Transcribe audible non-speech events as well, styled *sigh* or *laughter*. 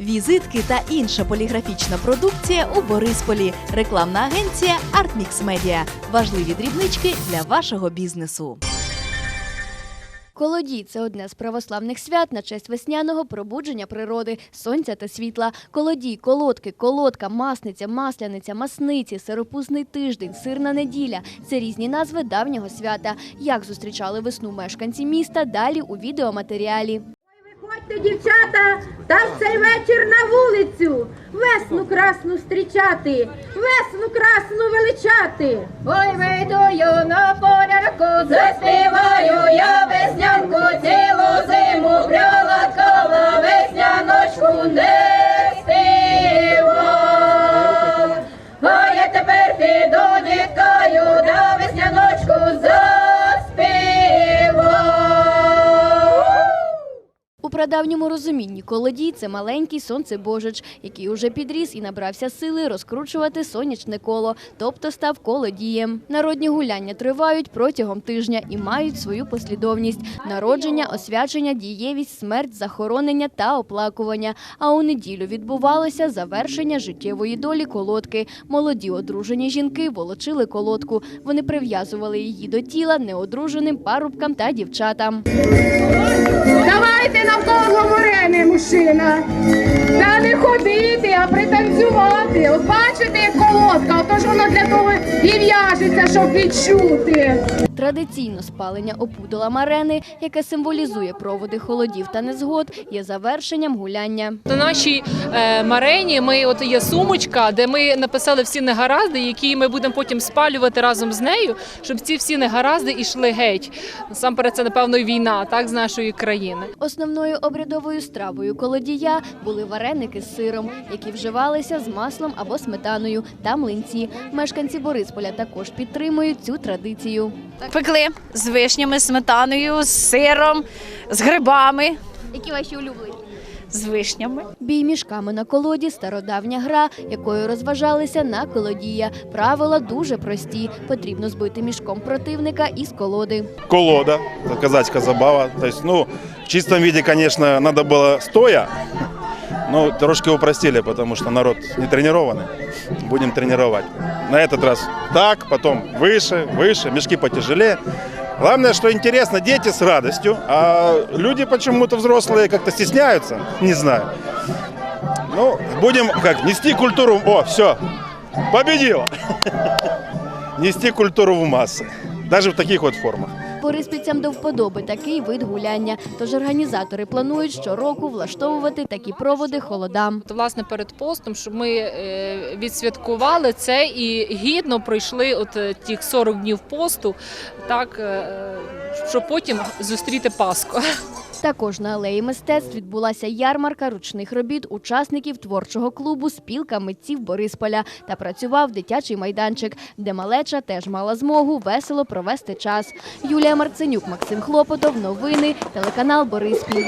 Візитки та інша поліграфічна продукція у Борисполі. Рекламна агенція Artmix Media. Важливі дрібнички для вашого бізнесу. Колодій це одне з православних свят на честь весняного пробудження природи, сонця та світла. Колодій, колодки, колодка, масниця, масляниця, масниці, сиропусний тиждень, сирна неділя це різні назви давнього свята. Як зустрічали весну мешканці міста? Далі у відеоматеріалі. Виходьте, дівчата, та в цей вечір на вулицю. Весну красну зустрічати, весну красну величати. Ой, вийду я на полярку, заспіваю я веснянку, цілу зиму брала кала весняночку не прадавньому розумінні колодій це маленький сонцебожич, який уже підріс і набрався сили розкручувати сонячне коло, тобто став колодієм. Народні гуляння тривають протягом тижня і мають свою послідовність: народження, освячення, дієвість, смерть, захоронення та оплакування. А у неділю відбувалося завершення життєвої долі колодки. Молоді одружені жінки волочили колодку. Вони прив'язували її до тіла неодруженим парубкам та дівчатам. Давайте навколо морени, мужчина. Та не ходити, а пританцювати. От бачите, як колодка, отож воно для того і в'яжеться, щоб відчути. Традиційно спалення опудала марени, яке символізує проводи холодів та незгод, є завершенням гуляння. На нашій е, марені ми от є сумочка, де ми написали всі негаразди, які ми будемо потім спалювати разом з нею, щоб ці всі негаразди йшли геть. Насамперед, це напевно війна, так з нашої країни. Основною обрядовою стравою колодія були вареники з сиром, які вживалися з маслом або сметаною та млинці. Мешканці Борисполя також підтримують цю традицію. Пекли з вишнями, сметаною, з сиром, з грибами, Які ваші улюблені? з вишнями. Бій мішками на колоді стародавня гра, якою розважалися на колодія. Правила дуже прості. Потрібно збити мішком противника із колоди. колода, это казацкая забава. То есть, ну, в чистом виде, конечно, надо было стоя, но трошки упростили, потому что народ не тренированный. Будем тренировать. На этот раз так, потом выше, выше, мешки потяжелее. Главное, что интересно, дети с радостью, а люди почему-то взрослые как-то стесняются, не знаю. Ну, будем как, нести культуру, о, все, победила. *laughs* Нести культуру в массы, даже в таких вот формах. Бориспільцям до вподоби такий вид гуляння. Тож організатори планують щороку влаштовувати такі проводи холодам. Власне, перед постом, щоб ми е, відсвяткували це і гідно пройшли от е, тих 40 днів посту, так е, щоб потім зустріти Пасху. Також на алеї мистецтв відбулася ярмарка ручних робіт учасників творчого клубу Спілка митців Борисполя та працював дитячий майданчик, де малеча теж мала змогу весело провести час. Юлія Марценюк, Максим Хлопотов. Новини, телеканал Бориспіль.